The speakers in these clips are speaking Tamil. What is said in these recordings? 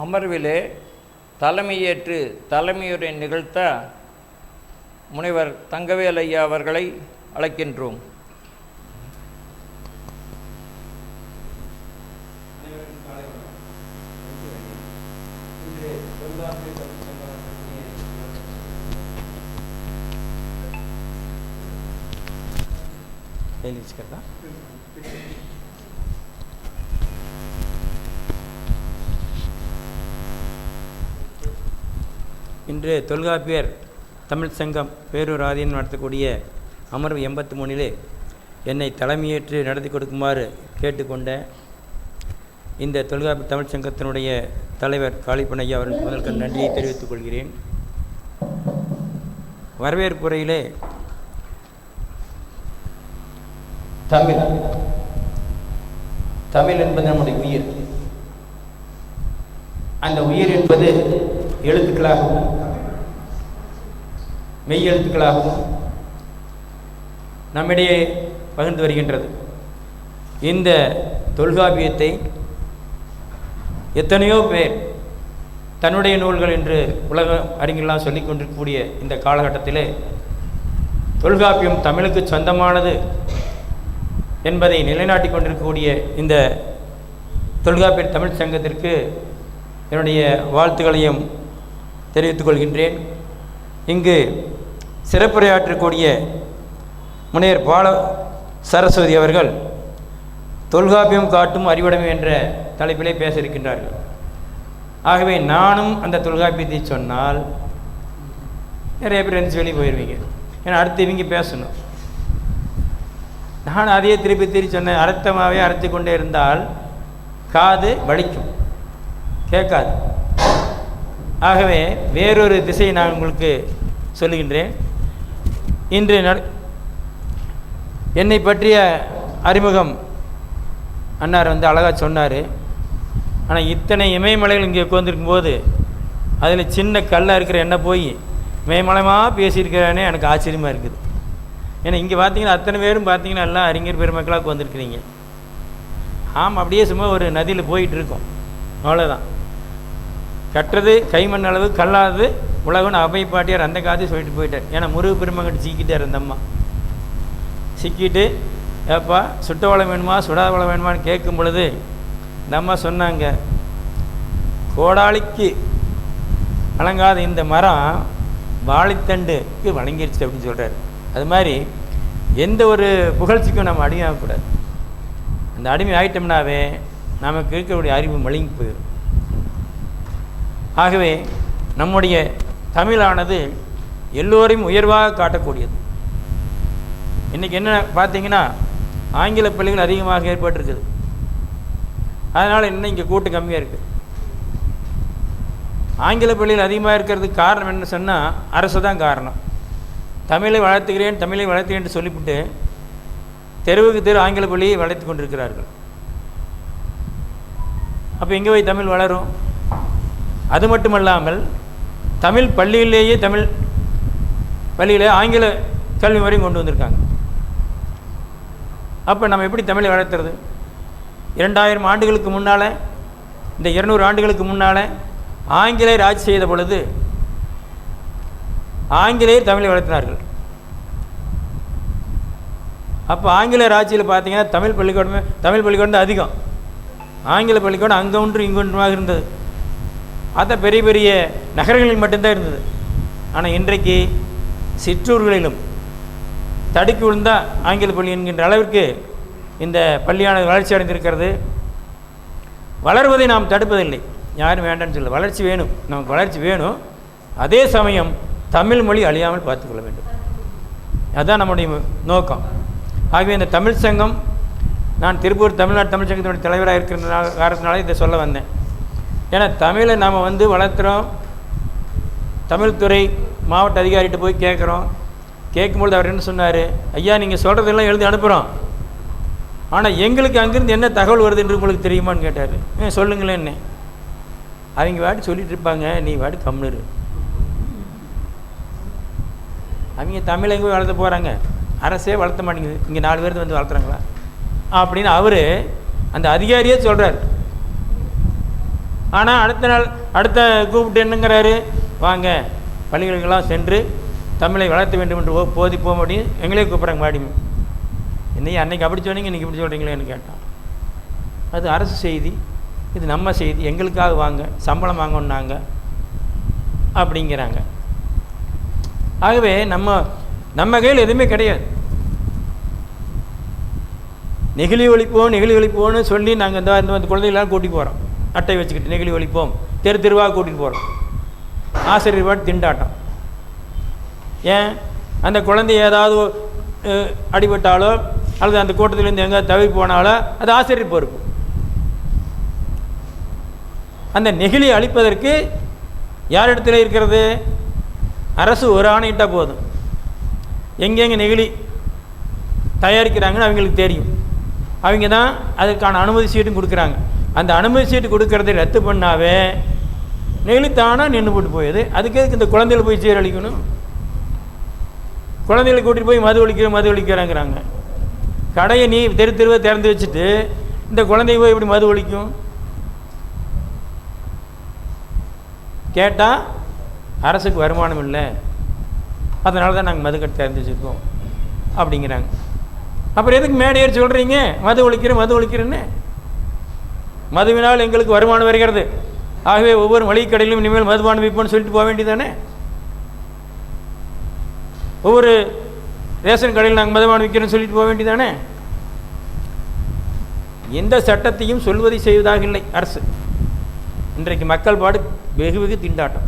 அமர்விலே தலைமையேற்று தலைமையுரை நிகழ்த்த முனைவர் தங்கவேல் ஐயா அவர்களை அழைக்கின்றோம். கையில் இன்று தொல்காப்பியர் தமிழ் சங்கம் பேரூர் ஆதீனம் நடத்தக்கூடிய அமர்வு எண்பத்தி மூணிலே என்னை தலைமையேற்று நடத்தி கொடுக்குமாறு கேட்டுக்கொண்ட இந்த தொல்காப்பி தமிழ் சங்கத்தினுடைய தலைவர் காளிப்பனையா அவர்களுக்கு முதல்கள் நன்றியை தெரிவித்துக் கொள்கிறேன். வரவேற்புரையிலே தமிழ் தமிழ் என்பது நம்முடைய உயிர். அந்த உயிர் என்பது எழுத்துக்களாகவும் மெய் எழுத்துக்களாகவும் நம்மிடையே பகிர்ந்து வருகின்றது. இந்த தொல்காப்பியத்தை எத்தனையோ பேர் தன்னுடைய நூல்கள் என்று உலக அறிஞர்களாக சொல்லிக் கொண்டிருக்கக்கூடிய இந்த காலகட்டத்திலே தொல்காப்பியம் தமிழுக்கு சொந்தமானது என்பதை நிலைநாட்டிக் கொண்டிருக்கக்கூடிய இந்த தொல்காப்பிய தமிழ் சங்கத்திற்கு என்னுடைய வாழ்த்துக்களையும் தெரிவித்துக் கொள்கின்றேன் இங்கு சிறப்புரையாற்றக்கூடிய முனையர் பால சரஸ்வதி அவர்கள் தொல்காப்பியம் காட்டும் அறிவுடைமை என்ற தலைப்பிலே பேச இருக்கின்றார்கள் ஆகவே நானும் அந்த தொல்காப்பியத்தை சொன்னால் நிறைய பேர் எந்திரிச்சு வெளியே போயிடுவீங்க ஏன்னா அடுத்து இவங்க பேசணும். நான் அதையே திருப்பி திருப்பி சொன்னேன். அர்த்தமாகவே அரைத்து கொண்டே இருந்தால் காது வலிக்கும். கேட்காது. ஆகவே வேறொரு திசையை நான் உங்களுக்கு சொல்லுகின்றேன். இன்று நட என்னை பற்றிய அறிமுகம் அன்னார் வந்து அழகாக சொன்னார். ஆனால் இத்தனை இமயமலைகள் இங்கே உட்காந்துருக்கும் போது அதில் சின்ன கல்லாக இருக்கிற என்ன போய் இமயமலமாக பேசியிருக்கிறானே எனக்கு ஆச்சரியமாக இருக்குது. ஏன்னா இங்கே பார்த்தீங்கன்னா அத்தனை பேரும் பார்த்தீங்கன்னா எல்லாம் அறிஞர் பெருமக்களாக உட்காந்துருக்குறீங்க ஆமாம் அப்படியே சும்மா ஒரு நதியில் போயிட்டுருக்கோம் அவ்வளோதான் கட்டுறது கைமண் அளவு கல்லாதது உலகம்னு அபைப்பாட்டியார் அந்த காதி சொல்லிட்டு போயிட்டார். ஏன்னா முருகு பெருமங்கிட்ட சிக்கிட்டார் அந்த அம்மா. சிக்கிட்டு ஏப்பா சுட்ட வளம் வேணுமா சுடாத வளம் வேணுமான்னு கேட்கும் பொழுது இந்த அம்மா சொன்னாங்க கோடாளிக்கு வழங்காத இந்த மரம் வாழைத்தண்டுக்கு வழங்கிருச்சு அப்படின்னு சொல்கிறார் அது மாதிரி எந்த ஒரு புகழ்ச்சிக்கும் நம்ம அடிமையாகக்கூடாது. அந்த அடிமை ஆகிட்டோம்னாவே நமக்கு இருக்கக்கூடிய அறிவு மழுங்கி போயிடும் ஆகவே நம்முடைய தமிழானது எல்லோரையும் உயர்வாக காட்டக்கூடியது. இன்றைக்கி என்ன பார்த்தீங்கன்னா ஆங்கில பள்ளிகள் அதிகமாக ஏற்பட்டிருக்குது. அதனால் இன்னும் இங்கே கூட்டம் கம்மியாக இருக்குது ஆங்கில பள்ளிகள் அதிகமாக இருக்கிறதுக்கு காரணம் என்ன சொன்னால் அரசு தான் காரணம். தமிழை வளர்த்துக்கிறேன் தமிழை வளர்த்துகிறேன் என்று சொல்லிவிட்டு தெருவுக்கு தெரு ஆங்கில பள்ளியை வளர்த்து கொண்டிருக்கிறார்கள். அப்போ எங்கே போய் தமிழ் வளரும்? அது மட்டுமல்லாமல் தமிழ் பள்ளியிலேயே தமிழ் பள்ளியிலே ஆங்கில கல்வி வரையும் கொண்டு வந்திருக்காங்க. அப்போ நம்ம எப்படி தமிழை வளர்த்துறது? இரண்டாயிரம் ஆண்டுகளுக்கு முன்னால் இந்த இருநூறு ஆண்டுகளுக்கு முன்னால் ஆங்கிலேயர் ஆட்சி செய்த பொழுது ஆங்கிலேயர் தமிழை வளர்த்தினார்கள். அப்போ ஆங்கிலேயர் ஆட்சியில் பார்த்தீங்கன்னா தமிழ் பள்ளிக்கூடமே தமிழ் பள்ளிக்கூடம் தான் அதிகம். ஆங்கில பள்ளிக்கூடம் அங்கே ஒன்று இங்கே ஒன்றுமாக இருந்தது. அதை பெரிய பெரிய நகரங்களில் மட்டும்தான் இருந்தது. ஆனால் இன்றைக்கு சிற்றூர்களிலும் தடுக்கி விழுந்தால் ஆங்கில பள்ளி என்கின்ற அளவிற்கு இந்த பள்ளியானது வளர்ச்சி அடைந்திருக்கிறது. வளர்வதை நாம் தடுப்பதில்லை. யாரும் வேண்டாம்னு சொல்ல வளர்ச்சி வேணும். நமக்கு வளர்ச்சி வேணும். அதே சமயம் தமிழ் மொழி அழியாமல் பார்த்துக்கொள்ள வேண்டும். அதுதான் நம்முடைய நோக்கம். ஆகவே இந்த தமிழ் சங்கம் நான் திருப்பூர் தமிழ்நாடு தமிழ் சங்கத்தினுடைய தலைவராக இருக்கிற காரணத்தினால இதை சொல்ல வந்தேன். ஏன்னா தமிழை நாம் வந்து வளர்த்துறோம் தமிழ்துறை மாவட்ட அதிகாரிகிட்ட போய் கேட்குறோம். கேட்கும்பொழுது அவர் என்ன சொன்னார்? ஐயா நீங்கள் சொல்கிறதெல்லாம் எழுதி அனுப்புகிறோம் ஆனால் எங்களுக்கு அங்கேருந்து என்ன தகவல் வருது என்று உங்களுக்கு தெரியுமான்னு கேட்டார். ஏ சொல்லுங்களேன் என்ன அவங்க வாட்டி சொல்லிட்டு இருப்பாங்க. நீ வாட்டி கம்னுரு அவங்க தமிழ் எங்கே போய் வளர்த்த போகிறாங்க அரசே வளர்த்த மாட்டேங்குது. இங்கே நாலு பேர் வந்து வளர்த்துறாங்களா அப்படின்னு அவர் அந்த அதிகாரியே சொல்கிறார் ஆனால் அடுத்த நாள் அடுத்த கூப்பிட்டு என்னங்கிறாரு? வாங்க பள்ளிகளுக்கெல்லாம் சென்று தமிழை வளர்த்த வேண்டும் என்று ஓ- போதிப்போம் அப்படின்னு எங்களே கூப்பிட்றாங்க மாடி என்னையா அன்றைக்கி அப்படி சொன்னீங்க இன்றைக்கி இப்படி சொல்கிறீங்களேன்னு கேட்டான். அது அரசு செய்தி இது நம்ம செய்தி எங்களுக்காக வாங்க சம்பளம் வாங்கணுன்னாங்க அப்படிங்கிறாங்க. ஆகவே நம்ம நம்ம கையில் எதுவுமே கிடையாது. நெகிழி ஒழிப்போம் நெகிழி ஒழிப்போன்னு சொல்லி நாங்கள் இந்த இந்த குழந்தைகளாம் கூட்டி போகிறோம் அட்டை வச்சுக்கிட்டு நெகிழி ஒழிப்போம். தெரு தெருவாக கூட்டிகிட்டு போகிறோம் ஆசிரியர் பாட்டு திண்டாட்டம். ஏன்? அந்த குழந்தை ஏதாவது அடிபட்டாலோ அல்லது அந்த கூட்டத்திலேருந்து எங்கேயாவது தவி போனாலோ அது ஆசிரியர் பொறுப்பு. அந்த நெகிழி அழிப்பதற்கு யார் இடத்துல இருக்கிறது? அரசு ஒரு ஆணையிட்டால் போதும். எங்கெங்கே நெகிழி தயாரிக்கிறாங்கன்னு அவங்களுக்கு தெரியும். அவங்க தான் அதுக்கான அனுமதி சீட்டும் கொடுக்குறாங்க. அந்த அனுமதி சீட்டு கொடுக்கறதை ரத்து பண்ணாவே நெகிழி நின்று போட்டு போயிடுது அதுக்கு எதுக்கு இந்த குழந்தைகள் போய் சீரழிக்கணும் குழந்தைகளை கூட்டிகிட்டு போய் மது ஒழிக்கிற மது ஒழிக்கிறாங்கிறாங்க. கடையை நீ தெரு தெருவை திறந்து வச்சுட்டு இந்த குழந்தைங்க போய் இப்படி மது ஒழிக்கும்? கேட்டால் அரசுக்கு வருமானம் இல்லை. அதனால தான் நாங்கள் மதுக்கட்டு திறந்து வச்சுருக்கோம். அப்படிங்கிறாங்க. அப்புறம் எதுக்கு மேடையேறி சொல்கிறீங்க மது ஒழிக்கிறேன் மது ஒழிக்கிறேன்னு? மதுவினால் எங்களுக்கு வருமானம் வருகிறது. ஆகவே ஒவ்வொரு மளிகை கடையிலும் இனிமேல் மதுபானம் விற்போம்னு சொல்லிட்டு போக வேண்டியதானே ஒவ்வொரு ரேஷன் கடையில் நாங்கள் மதுபானம் விற்கிறோம்னு சொல்லிட்டு போக வேண்டியதானே எந்த சட்டத்தையும் சொல்வதை செய்வதாக இல்லை அரசு. இன்றைக்கு மக்கள் பாடு வெகு வெகு திண்டாட்டம்.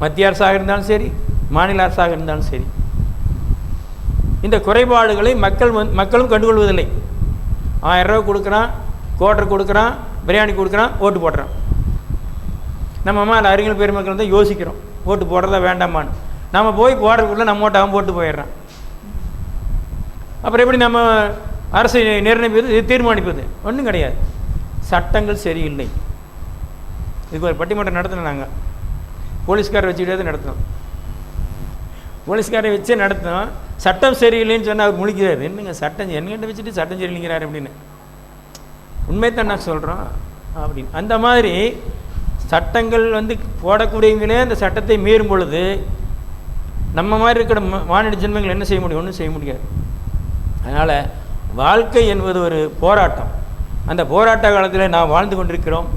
மத்திய அரசாக இருந்தாலும் சரி மாநில அரசாக இருந்தாலும் சரி. இந்த குறைபாடுகளை மக்கள் மக்களும் கண்டுகொள்வதில்லை. ஆயிரம் ரூபா கொடுக்குறான் கோட்டர் கொடுக்குறான் பிரியாணி கொடுக்குறான் ஓட்டு போடுறான். நம்ம அம்மா அந்த அறிஞர் பெருமக்கள் வந்து யோசிக்கிறோம் ஓட்டு போடுறதா வேண்டாமான்னு. நம்ம போய் போடுறதுக்குள்ளே நம்ம ஓட்டு அவன் போட்டு போயிடுறான். அப்புறம் எப்படி நம்ம அரசு நிர்ணயிப்பது தீர்மானிப்பது? ஒன்றும் கிடையாது. சட்டங்கள் சரியில்லை. இதுக்கு ஒரு பட்டிமன்றம் நடத்தினோம் நாங்கள் போலீஸ்காரை வச்சுக்கிட்டே நடத்தினோம் போலீஸ்காரை வச்சே நடத்தினோம் சட்டம் சரியில்லைன்னு சொன்னால் அவர் முழிக்கிறார். என்னங்க சட்டம் என்கிட்ட வச்சுட்டு சட்டம் சரியில்லைங்கிறார் அப்படின்னு. உண்மை தான் நான் சொல்கிறோம் அப்படின்னு. அந்த மாதிரி சட்டங்கள் வந்து போடக்கூடியவங்களே அந்த சட்டத்தை மீறும் பொழுது நம்ம மாதிரி இருக்கிற மாநில ஜென்மங்கள் என்ன செய்ய முடியும்? ஒன்றும் செய்ய முடியாது. அதனால் வாழ்க்கை என்பது ஒரு போராட்டம். அந்த போராட்ட காலத்தில் நாம் வாழ்ந்து கொண்டிருக்கிறோம்.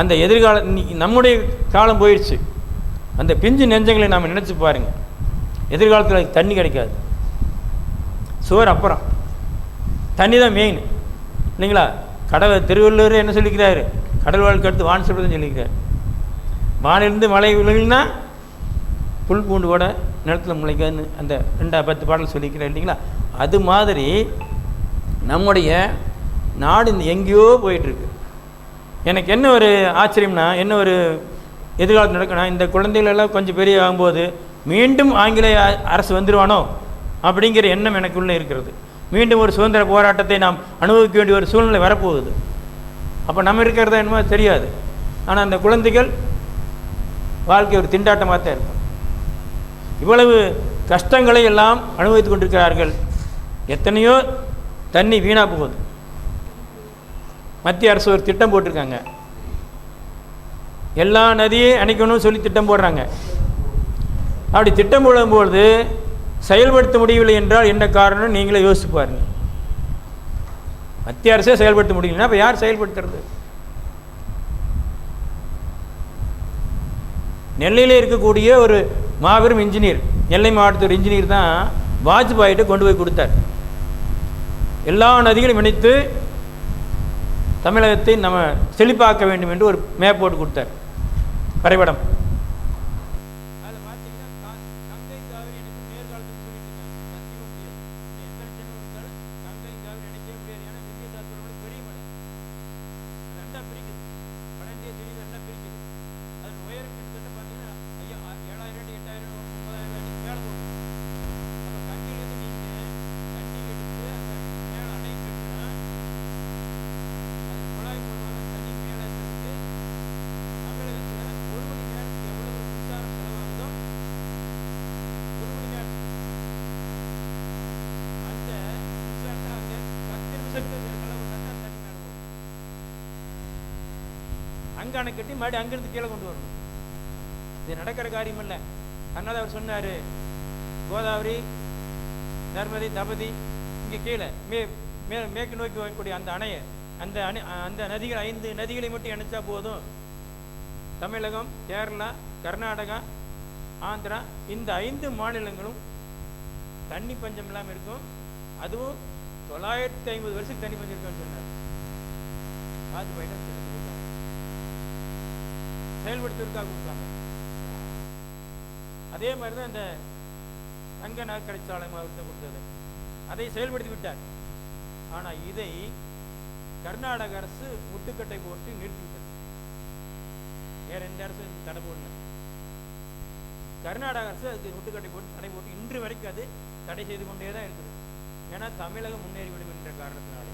அந்த எதிர்கால நம்முடைய காலம் போயிடுச்சு. அந்த பிஞ்சு நெஞ்சங்களை நாம் நினச்சி பாருங்கள் எதிர்காலத்தில் தண்ணி கிடைக்காது. சுவர் அப்புறம். தண்ணி தான் மெயின் இல்லைங்களா? கடவுள் திருவள்ளுவர் என்ன சொல்லிக்கிறாரு? கடல் வாழ்க்கை அடுத்து வான் சொல்கிறதுன்னு சொல்லிக்கிறார். வானிலிருந்து மழை விழுகினா புல் பூண்டு கூட நிலத்தில் முளைக்காதுன்னு அந்த ரெண்டா பத்து பாடல் சொல்லிக்கிறார் இல்லைங்களா? அது மாதிரி நம்முடைய நாடு இந்த எங்கேயோ போயிட்டுருக்கு. எனக்கு என்ன ஒரு ஆச்சரியம்னா என்ன ஒரு எதிர்காலத்தில் நடக்கணும் இந்த குழந்தைகள் எல்லாம் கொஞ்சம் பெரிய ஆகும்போது மீண்டும் ஆங்கிலேய அரசு வந்துடுவானோ அப்படிங்கிற எண்ணம் எனக்குள்ளே இருக்கிறது. மீண்டும் ஒரு சுதந்திர போராட்டத்தை நாம் அனுபவிக்க வேண்டிய ஒரு சூழ்நிலை வரப்போகுது. அப்போ நம்ம இருக்கிறதா என்னமோ தெரியாது. ஆனால் அந்த குழந்தைகள் வாழ்க்கை ஒரு திண்டாட்டமாக தான் இருக்கும். இவ்வளவு கஷ்டங்களை எல்லாம் அனுபவித்து கொண்டிருக்கிறார்கள். எத்தனையோ தண்ணி வீணாக போகுது. மத்திய அரசு ஒரு திட்டம் போட்டிருக்காங்க. எல்லா நதியும் அணைக்கணும்னு சொல்லி திட்டம் போடுறாங்க. அப்படி திட்டம் போடும்பொழுது செயல்படுத்த முடியவில்லை என்றால் என்ன காரணம் நீங்களே யோசிச்சு பாருங்க. மத்திய அரசே செயல்படுத்த முடியலன்னா அப்போ யார் செயல்படுத்துறது? நெல்லையில் இருக்கக்கூடிய ஒரு மாபெரும் இன்ஜினியர் நெல்லை மாவட்டத்து ஒரு இன்ஜினியர் தான் வாஜ்பாயிட்ட கொண்டு போய் கொடுத்தார். எல்லா நதிகளையும் இணைத்து தமிழகத்தை நம்ம செழிப்பாக்க வேண்டும் என்று ஒரு மேப் போட்டு கொடுத்தார். வரைபடம் அதில் பார்த்தீங்கன்னா கா- கங்கை காவிரி இணைப்பு நேர்காலத்துக்கு சொல்லிட்டு இருக்காங்க. சத்தியமா முடியாது. எத்தனை ஜென்மம் இருந்தாலும் கங்கை காவிரி இணைக்கவே முடியாது. ஏன்னா வித்தியாசாஸ்திரோட பெரிய மலை. ரெண்டா பிரிக்குது. வட இந்திய தீவு ரெண்டா பிரிக்குது. அதன் உயரம் கிட்டத்தட்ட பார்த்தீங்கன்னா ஐயா ஆ- ஏழாயிரம் அடி, எட்டாயிரம், ஒன்பதாயிரம் அடி மேலே போகும். அப்போ கங்கையிலேருந்து நீங்க தண்ணி எடுத்து அந்த மேலே அணை கட்டினா அது குழாய் மூலமாக தண்ணி மேலே இருந்து தமிழகத்தில் ஒரு மணி நேரத்தில் அங்கே கட்டி மறுபடியும் அங்கேருந்து கீழே கொண்டு வரணும். இது நடக்கிற காரியம் இல்லை. அதனால் அவர் சொன்னார் கோதாவரி நர்மதி தபதி இங்கே கீழே மே மே மேற்கு நோக்கி வரக்கூடிய அந்த அணையை அந்த அணை அந்த நதிகள் ஐந்து நதிகளை மட்டும் இணைச்சா போதும். தமிழகம் கேரளா கர்நாடகா ஆந்திரா இந்த ஐந்து மாநிலங்களும் தண்ணி பஞ்சம் இல்லாமல் இருக்கும். அதுவும் தொள்ளாயிரத்தி ஐம்பது வருஷத்துக்கு தண்ணி பஞ்சம் இருக்குன்னு சொன்னார். பார்த்து போயிட்டு செயல்படுத்துறதுக்காக கொடுத்தாங்க அதே மாதிரி தான் இந்த தங்க நாற்கடை சாலை மாவட்டத்தை கொடுத்தது. அதை செயல்படுத்தி விட்டார். ஆனால் இதை கர்நாடக அரசு முட்டுக்கட்டை போட்டு நிறுத்திவிட்டது வேற எந்த அரசு தடை போடல. கர்நாடக அரசு அதுக்கு முட்டுக்கட்டை போட்டு தடை போட்டு இன்று வரைக்கும் அது தடை செய்து கொண்டே தான் இருக்குது. ஏன்னா தமிழகம் முன்னேறிவிடும் என்ற காரணத்தினாலே.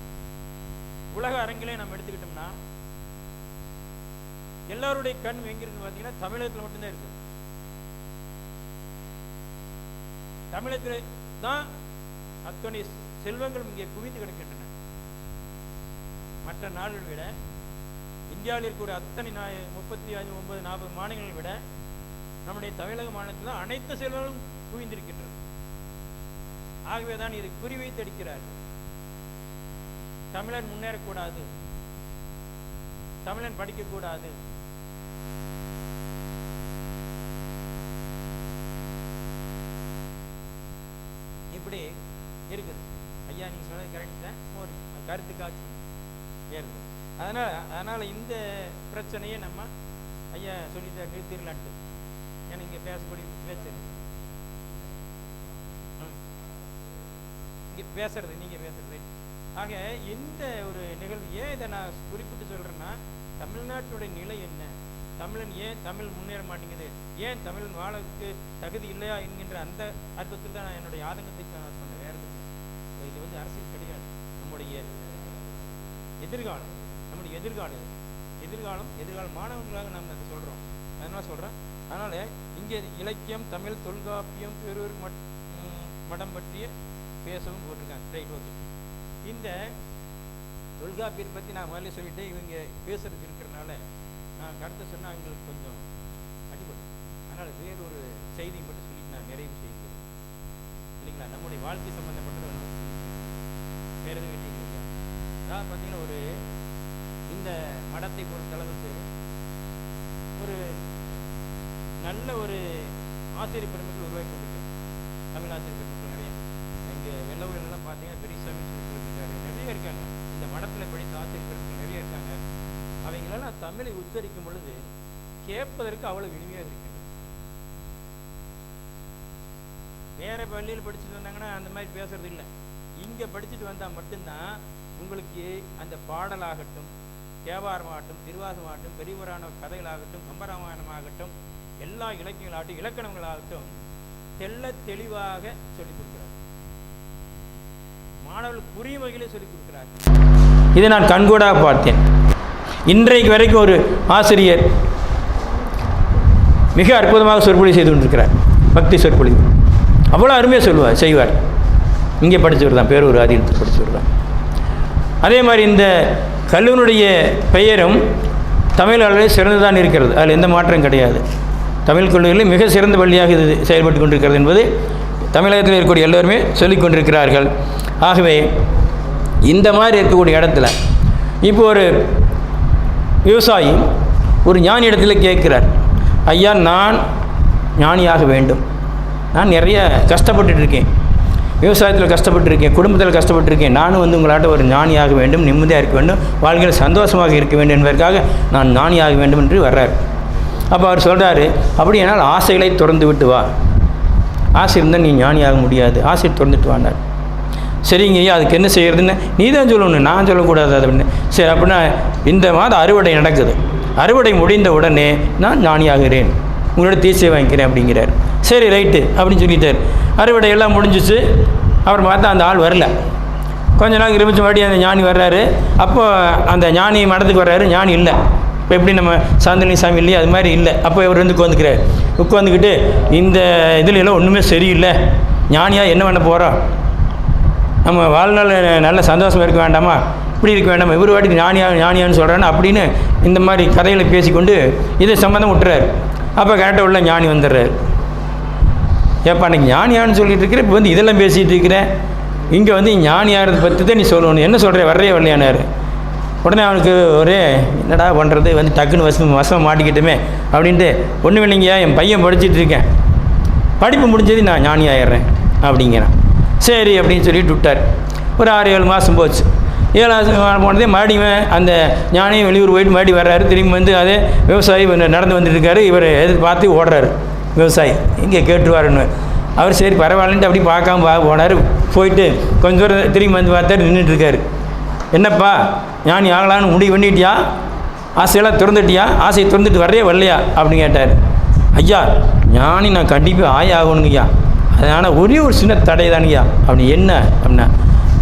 உலக அரங்கிலே நம்ம எடுத்துக்கிட்டோம்னா எல்லாருடைய கண் எங்க இருக்குன்னு பார்த்தீங்கன்னா தமிழகத்தில் மட்டும்தான் இருக்கு. தமிழகத்தில் தான் அத்தனை செல்வங்களும் இங்கே குவிந்து கிடக்கின்றன. மற்ற நாடுகளை விட இந்தியாவில் இருக்கக்கூடிய அத்தனை நாய் முப்பத்தி அஞ்சு ஒன்பது நாற்பது மாநிலங்களை விட நம்முடைய தமிழக மாநிலத்தில் அனைத்து செல்வங்களும் குவிந்திருக்கின்றது ஆகவே தான் இதை குறிவைத்து அடிக்கிறார் தமிழன் முன்னேறக்கூடாது. தமிழன் படிக்கக்கூடாது இப்படி இருக்குது. ஐயா நீங்க சொன்னது கரெக்ட் தான். ஒரு கருத்துக்காக ஏறுது. அதனால அதனால இந்த பிரச்சனையை நம்ம ஐயா சொல்லிட்டு நிறுத்திடலான்ட்டு ஏன்னா இங்க பேசக்கூடிய பேச்சு. இங்க பேசுறது நீங்க பேசுறது. ஆக இந்த ஒரு நிகழ்வு ஏன் இதை நான் குறிப்பிட்டு சொல்றேன்னா தமிழ்நாட்டுடைய நிலை என்ன? தமிழன் ஏன் தமிழ் முன்னேற மாட்டேங்குது? ஏன் தமிழன் வாழக்கு தகுதி இல்லையா என்கின்ற அந்த அர்த்தத்தில் தான் நான் என்னுடைய ஆதங்கத்தை நான் சொன்னேன் வேற எதுவும் இல்லை. அரசியல் கிடையாது நம்முடைய எதிர்காலம் நம்முடைய எதிர்காலம் எதிர்காலம் எதிர்கால மாணவர்களாக நாம் அதை சொல்றோம். அதனால சொல்றேன்? அதனால இங்கே இலக்கியம் தமிழ் தொல்காப்பியம் பெரூர் மடம் பற்றிய பேசவும் போட்டிருக்காங்க. ரைட் ஓகே இந்த தொல்காப்பியத்தை பற்றி நான் முதல்ல சொல்லிட்டு இவங்க பேசுறது இருக்கிறனால நான் கடத்த சொன்னா அவங்களுக்கு கொஞ்சம் அடிபடும். அதனால வேறொரு செய்தி மட்டும் சொல்லிட்டு நான் நிறைவு செய்கிறேன். இல்லைங்களா நம்முடைய வாழ்க்கை சம்பந்தப்பட்டது ஒன்று கட்டிக்கிட்டு அதாவது பார்த்தீங்கன்னா ஒரு இந்த மடத்தை பொறுத்தளவுக்கு ஒரு நல்ல ஒரு ஆசிரியர் பெருமக்கள் உருவாக்கி கொண்டிருக்கிறது தமிழ் ஆசிரியர் பெருமக்கள் நிறைய இங்கே வெள்ளவர்கள்லாம் பார்த்தீங்கன்னா பெரியசாமி சொல்லி இருக்காரு நிறைய இருக்காங்க. இந்த மடத்தில் படித்த ஆசிரியர் பெருமக்கள் நிறைய இருக்காங்க. அவங்களெல்லாம் தமிழை உச்சரிக்கும் பொழுது கேட்பதற்கு அவ்வளவு இனிமையாக இருக்கு. வேற பள்ளியில் படிச்சுட்டு வந்தாங்கன்னா அந்த மாதிரி பேசுறது இல்லை. இங்கே படிச்சுட்டு வந்தால் மட்டும்தான் உங்களுக்கு அந்த பாடலாகட்டும் தேவாரமாகட்டும் திருவாசமாகட்டும் பெரியவரான கதைகளாகட்டும் கம்பராமாயணமாகட்டும் எல்லா இலக்கியங்களாகட்டும் இலக்கணங்களாகட்டும் தெல்ல தெளிவாக சொல்லிக் கொடுக்கிறார். மாணவர்கள் புரியும் வகையிலே சொல்லிக் கொடுக்கிறார் இதை நான் கண்கூடாக பார்த்தேன். இன்றைக்கு வரைக்கும் ஒரு ஆசிரியர் மிக அற்புதமாக சொற்பொழிவு செய்து கொண்டிருக்கிறார். பக்தி சொற்பொழிவு. அவ்வளோ அருமையாக சொல்லுவார் செய்வார். இங்கே படித்தவர் தான் பேரூர் ஆதீனத்தில் படித்தவர் தான். அதே மாதிரி இந்த கல்லூனுடைய பெயரும் தமிழ் அளவில் சிறந்துதான் இருக்கிறது. அதில் எந்த மாற்றம் கிடையாது. தமிழ் கல்லூரியில் மிக சிறந்த பள்ளியாக இது செயல்பட்டு கொண்டிருக்கிறது என்பது தமிழகத்தில் இருக்கக்கூடிய எல்லோருமே சொல்லிக் கொண்டிருக்கிறார்கள். ஆகவே இந்த மாதிரி இருக்கக்கூடிய இடத்துல இப்போ ஒரு விவசாயி ஒரு ஞானி இடத்துல கேட்கிறார் ஐயா நான் ஞானியாக வேண்டும். நான் நிறைய கஷ்டப்பட்டுட்டு இருக்கேன். விவசாயத்தில் கஷ்டப்பட்டுருக்கேன் குடும்பத்தில் கஷ்டப்பட்டுருக்கேன். நானும் வந்து உங்களாட்ட ஒரு ஞானியாக வேண்டும் நிம்மதியாக இருக்க வேண்டும் வாழ்க்கையில் சந்தோஷமாக இருக்க வேண்டும் என்பதற்காக நான் ஞானியாக வேண்டும் என்று வர்றார். அப்போ அவர் சொல்கிறாரு என்னால் ஆசைகளை திறந்து விட்டு வா. ஆசை இருந்தால் நீ ஞானியாக முடியாது. ஆசை திறந்துட்டு வானார் சரிங்க ஐயா அதுக்கு என்ன செய்கிறதுன்னு நீ தான் சொல்லணும் நான் சொல்லக்கூடாது அது அப்படின்னு. சரி அப்படின்னா இந்த மாதம் அறுவடை நடக்குது. அறுவடை முடிந்த உடனே நான் ஞானியாகிறேன். உங்களோட தீசை வாங்கிக்கிறேன் அப்படிங்கிறார். சரி ரைட்டு அப்படின்னு சொல்லிட்டார். அறுவடை எல்லாம் முடிஞ்சிச்சு. அவர் பார்த்தா அந்த ஆள் வரல. கொஞ்ச நாள் இருமிச்சு மறுபடியும் அந்த ஞானி வர்றாரு. அப்போ அந்த ஞானி மடத்துக்கு வர்றாரு ஞானி இல்லை. இப்போ எப்படி நம்ம சாந்தனி சாமி இல்லையா? அது மாதிரி இல்லை. அப்போ இவர் வந்து உட்காந்துக்கிறார். உட்காந்துக்கிட்டு இந்த இதில் எல்லாம் ஒன்றுமே சரியில்லை. ஞானியாக என்ன பண்ண போகிறோம் நம்ம வாழ்நாள் நல்ல சந்தோஷமாக இருக்க வேண்டாமா? இப்படி இருக்க வேண்டாமா? இவர் வாட்டி ஞானியா ஞானியான்னு சொல்கிறான்னு அப்படின்னு இந்த மாதிரி கதைகளை பேசிக்கொண்டு இதை சம்மந்தம் விட்டுறாரு. அப்போ கரெக்டாக உள்ள ஞானி வந்துடுறாரு. ஏப்பா அன்றைக்கி ஞானியான்னு சொல்லிட்டு இருக்கிற இப்போ வந்து இதெல்லாம் பேசிகிட்டு இருக்கிறேன் இங்கே வந்து ஞானியாரதை பற்றி தான் நீ சொல்லணும். என்ன சொல்கிற வர்றே வரலையானாரு. உடனே அவனுக்கு ஒரே என்னடா பண்ணுறது வந்து டக்குன்னு வசம் வசம் மாட்டிக்கிட்டுமே அப்படின்ட்டு ஒன்றும் இல்லைங்கய்யா என் பையன் படிச்சுட்டு இருக்கேன். படிப்பு முடிஞ்சது நான் ஞானி ஆயிடுறேன் அப்படிங்கிறான். சரி அப்படின்னு சொல்லிட்டு விட்டார். ஒரு ஆறு ஏழு மாதம் போச்சு. ஏழு மாதம் போனதே மறுபடியும் அந்த ஞானியும் வெளியூர் போயிட்டு மறுபடியும் வர்றாரு. திரும்பி வந்து அதே விவசாயி நடந்து வந்துட்டு இருக்காரு. இவர் எதிர்பார்த்து ஓடுறாரு. விவசாயி. இங்கே கேட்டுருவாருன்னு. அவர் சரி பரவாயில்லன்ட்டு அப்படி பார்க்காம பா போனார். போயிட்டு கொஞ்சம் தூரம் திரும்பி வந்து பார்த்தாரு நின்றுட்டுருக்காரு. என்னப்பா ஞானி ஆகலான்னு முடிவு பண்ணிட்டியா? ஆசையெல்லாம் திறந்துட்டியா? ஆசையை திறந்துட்டு வரையே வரலையா? அப்படின்னு கேட்டார். ஐயா ஞானி நான் கண்டிப்பாக ஆய ஆகணுங்கய்யா. அதனால் ஒரே ஒரு சின்ன தடை தானுங்கய்யா. அப்படி என்ன? அப்படின்னா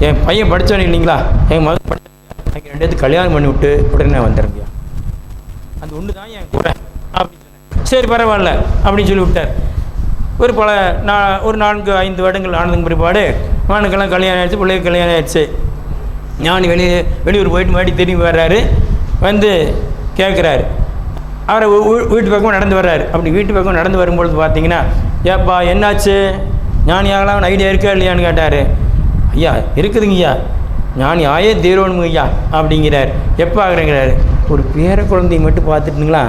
என் பையன் படித்தவன் இல்லைங்களா? என் மகன் படித்த எனக்கு ரெண்டு கல்யாணம் பண்ணி விட்டு உடனே நான் வந்துடுறேங்கய்யா. அது ஒன்று தான் என் கூட. சரி பரவாயில்ல அப்படின்னு சொல்லி விட்டார். ஒரு பல நான் ஒரு நான்கு ஐந்து வருடங்கள் ஆனதுக்கு பிற்பாடு மகனுக்கெல்லாம் கல்யாணம் ஆயிடுச்சு பிள்ளைக்கு கல்யாணம் ஆயிடுச்சு. ஞானி வெளியே வெளியூர் போயிட்டு மறுபடியும் திரும்பி வர்றாரு வந்து கேட்குறாரு. அவரை வீட்டு பக்கமும் நடந்து வர்றாரு. அப்படி வீட்டு பக்கம் நடந்து வரும்பொழுது பார்த்தீங்கன்னா ஏப்பா என்னாச்சு? ஞானி ஆகலாம் ஐடியா இருக்கா இல்லையான்னு கேட்டார். ஐயா இருக்குதுங்க ஐயா. ஞானி ஆயே தீரோணுங்க ஐயா அப்படிங்கிறார். எப்போ ஆகுறேங்கிறாரு ஒரு பேர குழந்தையை மட்டும் பார்த்துட்டுங்களா?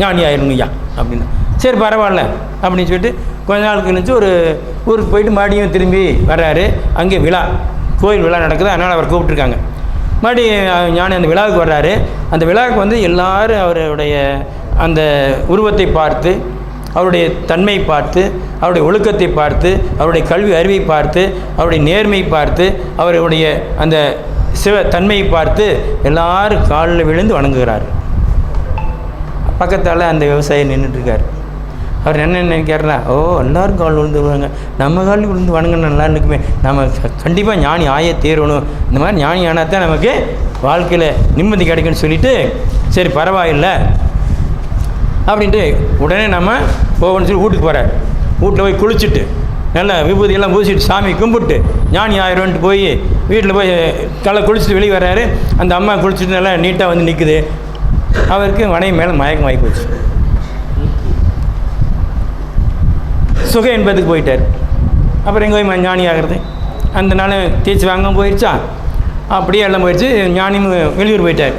ஞானி ஆயிருங்க ஐயா அப்படின்னு. சரி பரவாயில்ல அப்படின்னு சொல்லிட்டு கொஞ்ச நாள் கழிச்சு ஒரு ஊருக்கு போயிட்டு மறுபடியும் திரும்பி வர்றாரு. அங்கே விழா கோயில் விழா நடக்குது அதனால் அவர் கூப்பிட்ருக்காங்க மறுபடியும் ஞானி அந்த விழாவுக்கு வர்றாரு. அந்த விழாவுக்கு வந்து எல்லாரும் அவருடைய அந்த உருவத்தை பார்த்து அவருடைய தன்மை பார்த்து அவருடைய ஒழுக்கத்தை பார்த்து அவருடைய கல்வி அறிவை பார்த்து அவருடைய நேர்மை பார்த்து அவருடைய அந்த சிவ தன்மையை பார்த்து எல்லாரும் காலில் விழுந்து வணங்குகிறார் பக்கத்தால் அந்த விவசாயி நின்றுட்டுருக்கார் அவர் என்ன நினைக்கிறாரா ஓ எல்லாரும் கால் விழுந்து விழுவாங்க நம்ம கால் விழுந்து வணங்க நல்லா இருக்குமே. நம்ம கண்டிப்பாக ஞானி ஆய தீரணும். இந்த மாதிரி ஞானி ஆனால் தான் நமக்கு வாழ்க்கையில் நிம்மதி கிடைக்கும்னு சொல்லிட்டு சரி பரவாயில்லை. அப்படின்ட்டு உடனே நம்ம போகணும்னு சொல்லி வீட்டுக்கு போகிறார் வீட்டில் போய் குளிச்சுட்டு நல்லா விபூதியெல்லாம் பூசிட்டு சாமி கும்பிட்டு ஞானி ஆயிரம்ன்ட்டு போய் வீட்டில் போய் தலை குளிச்சுட்டு வெளியே வர்றாரு. அந்த அம்மா குளிச்சுட்டு நல்லா நீட்டாக வந்து நிற்குது அவருக்கு மனைவி மேலே மயக்கம் ஆகி போச்சு. சுக என்பதுக்கு போயிட்டார். அப்புறம் எங்கே போய் ஞானி ஆகிறது. அந்த நாள் தேய்ச்சி வாங்க போயிடுச்சா அப்படியே எல்லாம் போயிடுச்சு ஞானியும் வெளியூர் போயிட்டார்.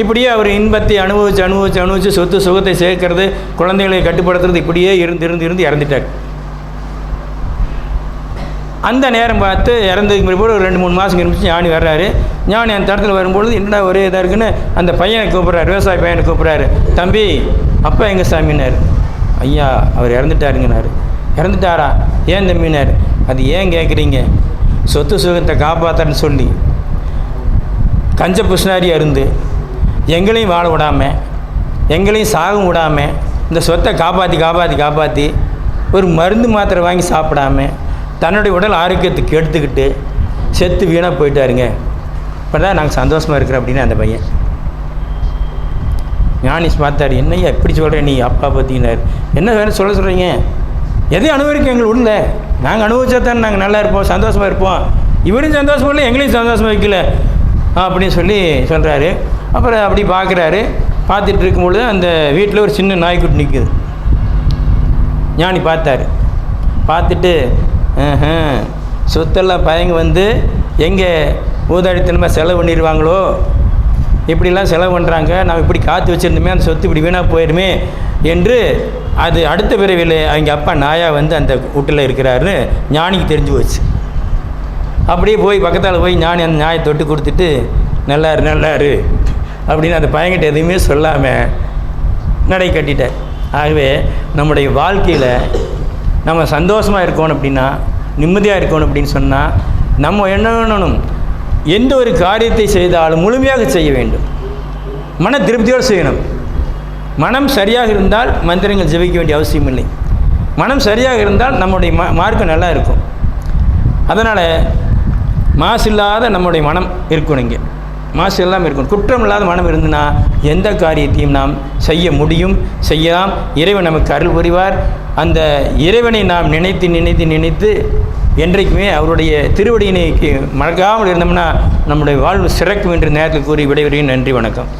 இப்படியே அவர் இன்பத்தை அனுபவித்து அனுபவித்து அனுபவித்து சொத்து சுகத்தை சேர்க்கறது குழந்தைகளை கட்டுப்படுத்துறது இப்படியே இருந்து இருந்து இருந்து இறந்துட்டார். அந்த நேரம் பார்த்து இறந்ததுக்கு பிற்பாடு ஒரு ரெண்டு மூணு மாதம் இருந்துச்சு ஞானி வர்றாரு. ஞானி அந்த இடத்துல வரும்பொழுது என்னடா ஒரே இதாக இருக்குன்னு அந்த பையனை கூப்பிட்றாரு விவசாய பையனை கூப்பிட்றாரு. தம்பி அப்பா எங்கள் சாமினார் ஐயா அவர் இறந்துட்டாருங்கனாரு. இறந்துட்டாரா? ஏன் தம்பினார் அது ஏன் கேட்குறீங்க சொத்து சுகத்தை காப்பாற்றுறேன்னு சொல்லி. கஞ்ச புஷ்ணாரியாக இருந்து எங்களையும் வாழ விடாமல் எங்களையும் சாகம் விடாமல் இந்த சொத்தை காப்பாற்றி காப்பாற்றி காப்பாற்றி ஒரு மருந்து மாத்திரை வாங்கி சாப்பிடாம தன்னுடைய உடல் ஆரோக்கியத்துக்கு எடுத்துக்கிட்டு செத்து வீணாக போயிட்டாருங்க. இப்போ தான் நாங்கள் சந்தோஷமாக இருக்கிறோம் அப்படின்னு அந்த பையன். ஞானிஸ் பார்த்தாரு என்னய்யா எப்படி சொல்கிறேன் நீ அப்பா பார்த்தீங்கன்னாரு என்ன வேணும் சொல்ல சொல்கிறீங்க எதையும் அனுபவிக்க எங்களுக்கு உள்ள நாங்கள் அனுபவிச்சா தானே நாங்கள் நல்லா இருப்போம் சந்தோஷமாக இருப்போம். இவரும் சந்தோஷமாக இல்லை எங்களையும் சந்தோஷமாக வைக்கல. அப்படின்னு சொல்லி சொல்கிறாரு அப்புறம் அப்படி பார்க்குறாரு. பார்த்துட்டு இருக்கும்பொழுது அந்த வீட்டில் ஒரு சின்ன நாய்க்குட்டி நிற்குது ஞானி பார்த்தாரு. பார்த்துட்டு சொத்தெல்லாம் பயங்க வந்து எங்கே ஊதாடித்தனமாக செலவு பண்ணிடுவாங்களோ? இப்படிலாம் செலவு பண்ணுறாங்க நம்ம இப்படி காத்து வச்சுருந்தோமே அந்த சொத்து இப்படி வீணாக போயிடுமே என்று அது அடுத்த பிறவியில் அவங்க அப்பா நாயா வந்து அந்த வீட்டில் இருக்கிறாருன்னு ஞானிக்கு தெரிஞ்சு போச்சு. அப்படியே போய் பக்கத்தால் போய் ஞானி அந்த நியாயை தொட்டு கொடுத்துட்டு நல்லாரு நல்லாரு அப்படின்னு அந்த பையன்கிட்ட எதுவுமே சொல்லாமல் நடை கட்டிட்டார். ஆகவே நம்முடைய வாழ்க்கையில் நம்ம சந்தோஷமாக இருக்கணும் அப்படின்னா நிம்மதியாக இருக்கணும் அப்படின்னு சொன்னால் நம்ம என்ன வேணும் எந்த ஒரு காரியத்தை செய்தாலும் முழுமையாக செய்ய வேண்டும். மன திருப்தியோடு செய்யணும். மனம் சரியாக இருந்தால் மந்திரங்கள் ஜெபிக்க வேண்டிய அவசியம் இல்லை. மனம் சரியாக இருந்தால் நம்முடைய மா மார்க்கம் நல்லா இருக்கும். அதனால் மாசு இல்லாத நம்முடைய மனம் இருக்கணும் இங்கே. மாசு இல்லாமல் இருக்கணும். குற்றம் இல்லாத மனம் இருந்துன்னா எந்த காரியத்தையும் நாம் செய்ய முடியும். செய்யலாம். இறைவன் நமக்கு அருள் புரிவார். அந்த இறைவனை நாம் நினைத்து நினைத்து நினைத்து என்றைக்குமே அவருடைய திருவடியினை மறக்காமல் இருந்தோம்னா நம்முடைய வாழ்வு சிறக்கும் என்று நேரத்தில் கூறி விடைபெறுகிறேன். நன்றி வணக்கம்.